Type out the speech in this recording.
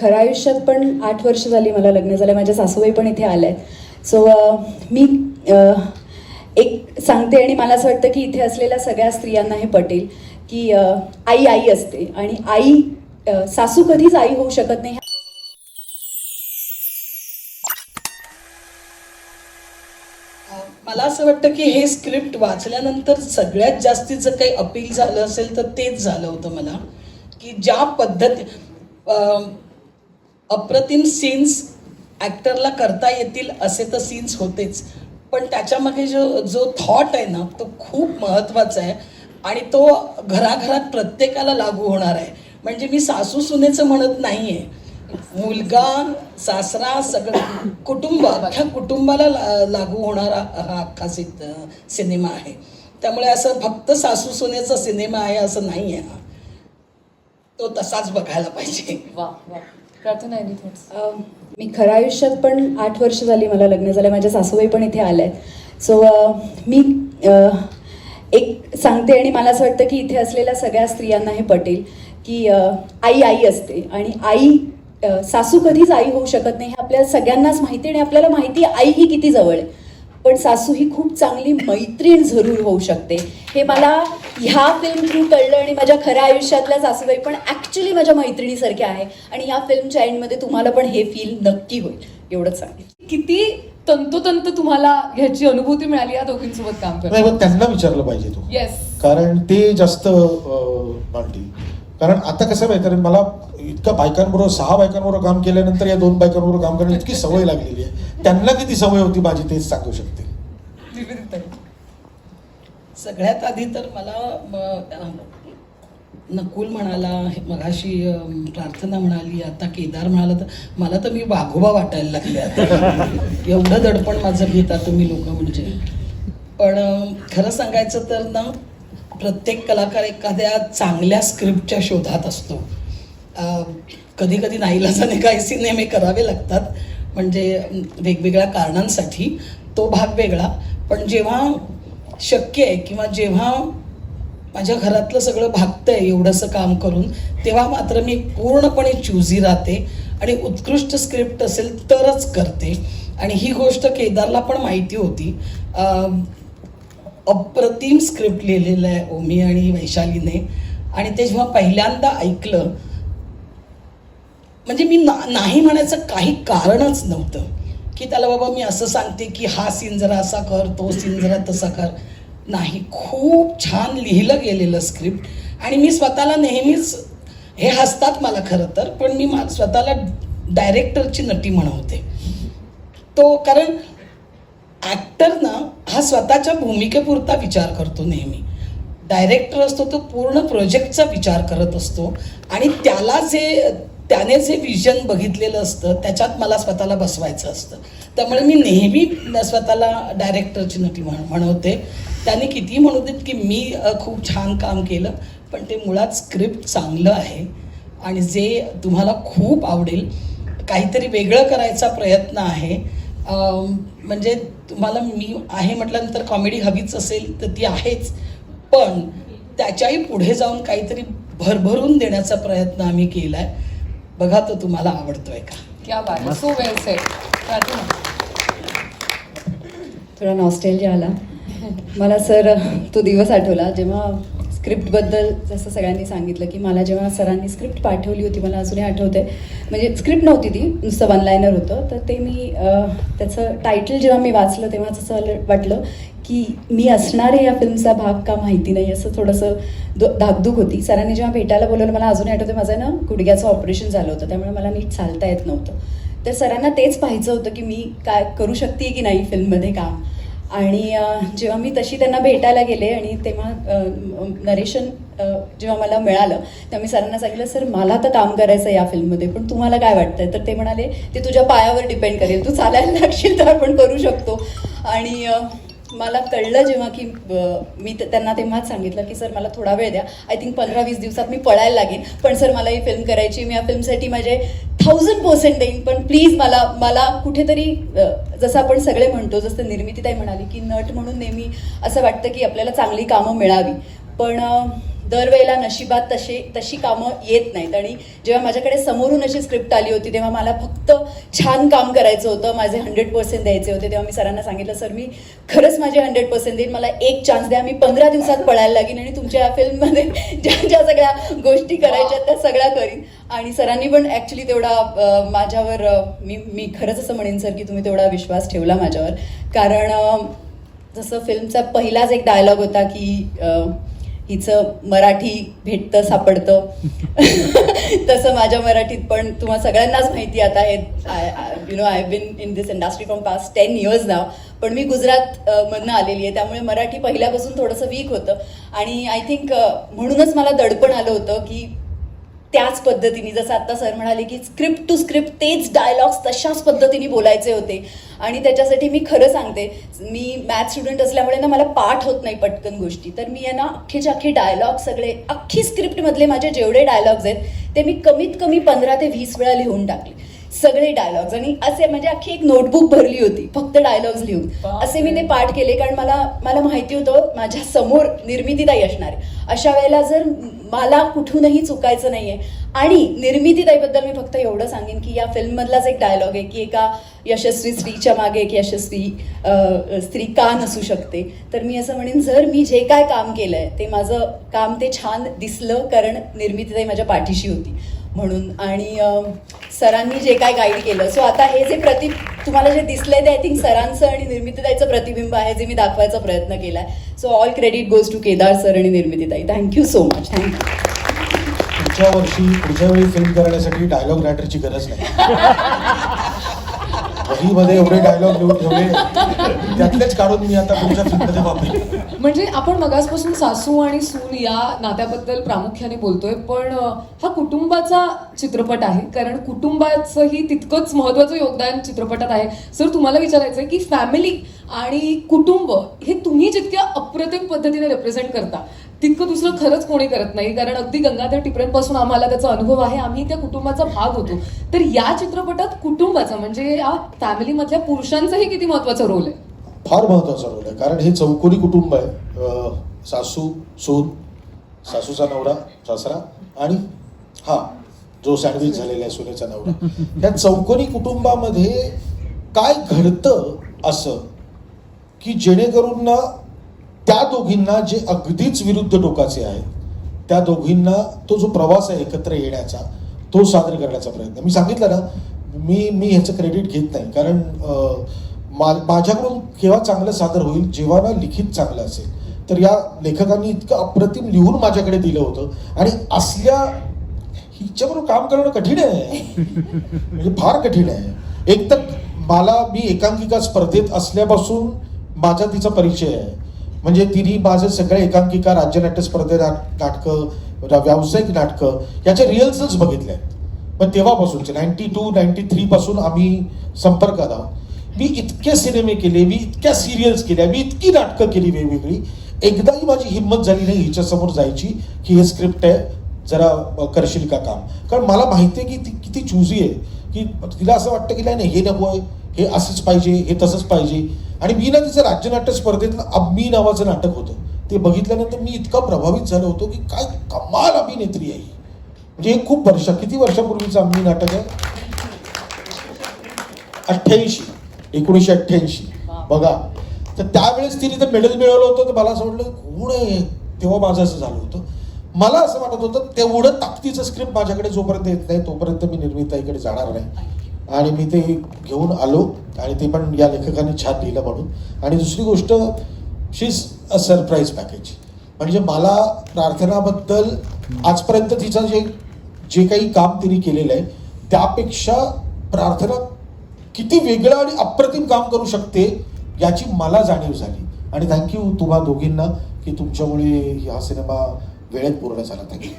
खऱ्या आयुष्यात पण आठ वर्ष झाली मला लग्न झालं माझ्या सासूबाई पण इथे आल्या आहेत सो मी एक सांगते आणि मला असं वाटतं की इथे असलेल्या सगळ्या स्त्रियांना हे पटेल की आई आई असते आणि आई सासू कधीच आई होऊ शकत नाही. मला असं वाटतं की हे स्क्रिप्ट वाचल्यानंतर सगळ्यात जास्तीत जर काही अपील झालं असेल तर तेच झालं होतं मला. की ज्या पद्धती अप्रतिम सीन्स ॲक्टरला करता येतील असे तर सीन्स होतेच. पण त्याच्यामागे जो जो थॉट आहे ना तो खूप महत्त्वाचा आहे आणि तो घराघरात प्रत्येकाला लागू होणार आहे. म्हणजे मी सासू सुनेचं म्हणत नाही आहे मुलगा सासरा सगळं कुटुंब अख्ख्या कुटुंबाला ला- लागू होणारा हा अख्खा सि सिनेमा आहे. त्यामुळे असं फक्त सासू सुनेचा सिनेमा आहे असं नाही आहे हा तो तसाच बघायला पाहिजे. वा वा. प्रार्थना एनी थॉट्स मी खऱ्या आयुष्यात पण आठ वर्ष झाली मला लग्न झालं माझ्या सासूबाई पण इथे आल्या आहेत सो मी एक सांगते आणि मला असं वाटतं की इथे असलेल्या सगळ्या स्त्रियांना हे पटेल की आई आई असते आणि आई सासू कधीच आई होऊ शकत नाही. हे आपल्या सगळ्यांनाच माहिती आणि आपल्याला माहिती आई ही किती जवळ आहे. पण सासू ही खूप चांगली मैत्रीण जरूर होऊ शकते. हे मला ह्या फिल्म थ्रू कळलं आणि माझ्या खऱ्या आयुष्यातल्या सासूबाई पण ॲक्च्युली माझ्या मैत्रिणीसारख्या आहे. आणि ह्या फिल्मच्या एंडमध्ये तुम्हाला पण हे फील नक्की होईल. एवढंच सांगेल किती तंतोतंत तुम्हाला ह्याची अनुभूती मिळाली या दोघींसोबत काम नाही करत त्यांना विचारलं पाहिजे तो. येस कारण ते जास्त अं, मांडतील कारण आता कसं माहिती आहे मला इतका बायकांबरोबर सहा बायकांबरोबर काम केल्यानंतर या दोन बायकांबरोबर काम करण्याची इतकी सवय लागलेली आहे. त्यांना किती सवय होती माझी तेच सांगू शकते. सगळ्यात आधी तर मला नकुल म्हणाला मगाशी प्रार्थना म्हणाली आता केदार म्हणाला तर मला तर मी वाघोबा वाटायला लागले आता. एवढं दडपण माझं घेता तुम्ही लोक म्हणजे. पण खरं सांगायचं तर ना प्रत्येक कलाकार एखाद्या चांगल्या स्क्रिप्टच्या शोधात असतो. कधी कधी नाईलाजाने काही सिनेमे करावे लागतात. म्हणजे वेगवेगळ्या कारणांसाठी तो भाग वेगळा. पण जेव्हा शक्य आहे किंवा जेव्हा माझ्या घरातलं सगळं भागतं आहे एवढंसं काम करून तेव्हा मात्र मी पूर्णपणे चुझी राहते आणि उत्कृष्ट स्क्रिप्ट असेल तरच करते. आणि ही गोष्ट केदारला पण माहिती होती. अप्रतिम स्क्रिप्ट लिहिलेलं आहे ओमी आणि वैशालीने. आणि ते जेव्हा पहिल्यांदा ऐकलं म्हणजे मी ना नाही म्हणायचं काही कारणच नव्हतं. की त्याला बाबा मी असं सांगते की हा सीन जरा असा कर तो सीन जरा तसा कर. नाही खूप छान लिहिलं गेलेलं स्क्रिप्ट आणि मी स्वतःला नेहमीच हे हसतात मला खरं तर पण मी मा- स्वतःला डायरेक्टरची नटी म्हणवते. तो कारण ॲक्टर ना हा स्वतःच्या भूमिकेपुरता विचार करतो नेहमी. डायरेक्टर असतो तो पूर्ण प्रोजेक्टचा विचार करत असतो. आणि त्याला जे त्याने जे विजन बघितलेलं असतं त्याच्यात मला स्वतःला बसवायचं असतं. त्यामुळे मी नेहमी स्वतःला डायरेक्टरची नटी म्हण म्हणवते. त्याने किती म्हणू देत की मी खूप छान काम केलं पण ते मुळात स्क्रिप्ट चांगलं आहे. आणि जे तुम्हाला खूप आवडेल काहीतरी वेगळं करायचा प्रयत्न आहे. म्हणजे तुम्हाला मी आहे म्हटल्यानंतर कॉमेडी हवीच असेल तर ती आहेच. पण त्याच्याही पुढे जाऊन काहीतरी भरभरून देण्याचा प्रयत्न आम्ही केला आहे बघा तो तुम्हाला आवडतोय का? क्या बात सो वेल सेड थोडा नॉस्टेलजिया आला. मला सर तो दिवस आठवला जेव्हा स्क्रिप्टबद्दल जसं सगळ्यांनी सांगितलं की मला जेव्हा सरांनी स्क्रिप्ट पाठवली होती मला अजूनही आठवते म्हणजे स्क्रिप्ट नव्हती ती नुसतं वन लायनर होतं. तर ते मी त्याचं टायटल जेव्हा मी वाचलं तेव्हा असं वाटलं की मी असणार आहे या फिल्मचा भाग का माहिती नाही असं थोडंसं दो धाकधूक होती. सरांनी जेव्हा भेटायला बोलवलं मला अजूनही आठवतं माझं ना गुडघ्याचं ऑपरेशन झालं होतं. त्यामुळे मला नीट चालता येत नव्हतं. तर सरांना तेच पाहायचं होतं की मी काय करू शकते की नाही फिल्ममध्ये काम. आणि जेव्हा मी तशी त्यांना भेटायला गेले आणि तेव्हा नरेशन जेव्हा मला मिळालं तेव्हा मी सरांना सांगितलं सर मला तर काम करायचं आहे या फिल्ममध्ये पण तुम्हाला काय वाटतंय? तर ते म्हणाले ते तुझ्या पायावर डिपेंड करेल. तू चालायला लागशील तर आपण करू शकतो. आणि मला कळलं जेव्हा की मी त्यांना तेव्हाच सांगितलं की सर मला थोडा वेळ द्या. आय थिंक पंधरा वीस दिवसात मी पळायला लागेन. पण सर मला ही फिल्म करायची मी या फिल्मसाठी माझे थाउजंड पर्सेंट देईन. पण प्लीज मला मला कुठेतरी जसं आपण सगळे म्हणतो जसं निर्मितीताई म्हणाली की नट म्हणून नेहमी असं वाटतं की आपल्याला चांगली कामं मिळावी. पण दरवेळेला नशिबात तसे तशी कामं येत नाहीत. आणि जेव्हा माझ्याकडे समोरून अशी स्क्रिप्ट आली होती तेव्हा मला फक्त छान काम करायचं होतं. माझे हंड्रेड पर्सेंट द्यायचे होते. तेव्हा मी सरांना सांगितलं सर मी खरंच माझे हंड्रेड पर्सेंट देईन. मला एक चान्स द्या. मी पंधरा दिवसात पळायला लागेन आणि तुमच्या या फिल्ममध्ये ज्या ज्या सगळ्या गोष्टी करायच्या त्या सगळ्या करीन. आणि सरांनी पण ॲक्च्युली तेवढा माझ्यावर मी मी खरंच असं म्हणेन सर की तुम्ही तेवढा विश्वास ठेवला माझ्यावर. कारण जसं फिल्मचा पहिलाच एक डायलॉग होता की हिचं मराठी भेटतं सापडतं. तसं माझ्या मराठीत पण तुम्हाला सगळ्यांनाच माहिती आता आहे you know I been in this industry from past ten years नाव पण मी गुजरात मधनं आलेली आहे. त्यामुळे मराठी पहिल्यापासून थोडंसं वीक होतं. आणि आय थिंक म्हणूनच मला दडपण आलं होतं की त्याच पद्धतीने जसं आता सर म्हणाले की स्क्रिप्ट टू स्क्रिप्ट तेच डायलॉग्स तशाच पद्धतीने बोलायचे होते. आणि त्याच्यासाठी मी खरं सांगते मी मॅथ स्टुडंट असल्यामुळे ना मला पाठ होत नाही पटकन गोष्टी. तर मी आहे ना अख्खेच्या अख्खे डायलॉग सगळे अख्खी स्क्रिप्टमधले माझे जेवढे डायलॉग्स आहेत ते मी कमीत कमी पंधरा ते वीस वेळा लिहून टाकले. सगळे डायलॉग्स आणि असे म्हणजे अख्खी एक नोटबुक भरली होती. फक्त डायलॉग्स लिहून. असे मी ते पाठ केले कारण मला मला माहिती होतं माझ्यासमोर निर्मितीताई असणार आहे. अशा वेळेला जर मला कुठूनही चुकायचं नाहीये. आणि निर्मितीताईबद्दल मी फक्त एवढं सांगेन की या फिल्ममधलाच एक डायलॉग आहे की एका यशस्वी स्त्रीच्या मागे एक यशस्वी स्त्री का नसू शकते. तर मी असं म्हणेन जर मी जे काय काम केलंय ते माझं काम ते छान दिसलं कारण निर्मितीताई माझ्या पाठीशी होती. म्हणून आणि सरांनी जे काय गाईड केलं. सो आता हे जे प्रति तुम्हाला जे दिसलंय ते आय थिंक सरांचं आणि निर्मितीताईचं प्रतिबिंब आहे जे मी दाखवायचा प्रयत्न केलाय. So all credit goes to Kedar sir आणि निर्मितीताई. Thank you so much thank you पुढच्या वर्षी पुढच्या वेळी फिल्म करण्यासाठी डायलॉग रायटरची गरज नाही. मध्ये एवढे डायलॉग लिहून ठेवले. त्यातलेच काढून मी आता तुमच्या फिल्ममध्ये वापरले म्हणजे आपण मगासपासून सासू आणि सून या नात्याबद्दल प्रामुख्याने बोलतोय पण हा कुटुंबाचा चित्रपट आहे. कारण कुटुंबाचंही तितकंच महत्वाचं योगदान चित्रपटात आहे. सर तुम्हाला विचारायचं आहे की फॅमिली आणि कुटुंब हे तुम्ही जितक्या अप्रतिम पद्धतीने रिप्रेझेंट करता तितकं दुसरं खरंच कोणी करत नाही. कारण अगदी गंगाधर टिपऱ्यांपासून आम्हाला त्याचा अनुभव आहे. आम्ही त्या कुटुंबाचा भाग होतो. तर या चित्रपटात कुटुंबाचा म्हणजे या फॅमिलीमधल्या पुरुषांचाही किती महत्त्वाचा रोल आहे? फार महत्त्वाचा रोल आहे. कारण हे चौकोनी कुटुंब आहे. सासू सून सासूचा नवरा सासरा आणि हा जो सँडविच झालेला आहे सुनेचा नवरा. या चौकोनी कुटुंबामध्ये काय घडतं असं की जेणेकरून ना त्या दोघींना जे अगदीच विरुद्ध टोकाचे आहेत त्या दोघींना तो जो प्रवास आहे एकत्र येण्याचा तो सादर करण्याचा प्रयत्न. मी सांगितलं ना मी मी ह्याचं क्रेडिट घेत नाही. कारण मा- माझ्याकडून केव्हा चांगलं सादर होईल जेव्हा ना लिखित चांगलं असेल. तर या लेखकांनी इतकं अप्रतिम लिहून माझ्याकडे दिलं होतं. आणि असल्या हिच्याबरोबर काम करणं कठीण आहे. म्हणजे फार कठीण आहे. एक तर मला मी एकांकिका स्पर्धेत असल्यापासून माझा तिचा परिचय आहे. म्हणजे तिने माझे सगळे एकांकिका राज्य नाट्य स्पर्धे नाटकं व्यावसायिक नाटकं याच्या रिहर्सल्स बघितल्या पण तेव्हापासूनचे नाईन्टी टू नाईन्टी थ्री पासून आम्ही संपर्कात आहोत. मी इतके सिनेमे केले मी इतक्या सिरियल्स केल्या मी इतकी नाटकं केली वेगवेगळी. एकदाही माझी हिंमत झाली नाही हिच्यासमोर जायची की हे स्क्रिप्ट आहे जरा करशील का काम? कारण मला माहिती आहे की ती किती चुजी आहे की तिला असं वाटतं की नाही हे नको आहे हे असंच पाहिजे हे तसंच पाहिजे. आणि मी ना तिचं राज्यनाट्य स्पर्धेतलं अब्मी नावाचं नाटक होतं. ते बघितल्यानंतर मी इतका प्रभावित झालो होतो की काय कमाल अभिनेत्री आहे म्हणजे हे खूप वर्ष किती वर्षापूर्वीचं अम्मी नाटक आहे? अठ्ठ्याऐंशी एकोणीसशे अठ्ठ्याऐंशी. बघा. तर त्यावेळेस तिने तर मेडल मिळवलं होतं तर मला असं वाटलं कोण आहे? तेव्हा माझं असं झालं होतं. मला असं वाटत होतं तेवढं ताकदीचं स्क्रिप्ट माझ्याकडे जोपर्यंत येत नाही तोपर्यंत मी निर्मिताईकडे जाणार नाही. आणि मी ते घेऊन आलो आणि ते पण या लेखकाने छान लिहिलं म्हणून. आणि दुसरी गोष्ट शीज अ सरप्राईज पॅकेज म्हणजे मला प्रार्थनाबद्दल आजपर्यंत तिचं जे जे काही काम तिने केलेलं आहे त्यापेक्षा प्रार्थना किती वेगळं आणि अप्रतिम काम करू शकते याची मला जाणीव झाली. आणि थँक्यू तुम्हा दोघींना की तुमच्यामुळे हा सिनेमा वेळेत पूर्ण झाला. थँक्यू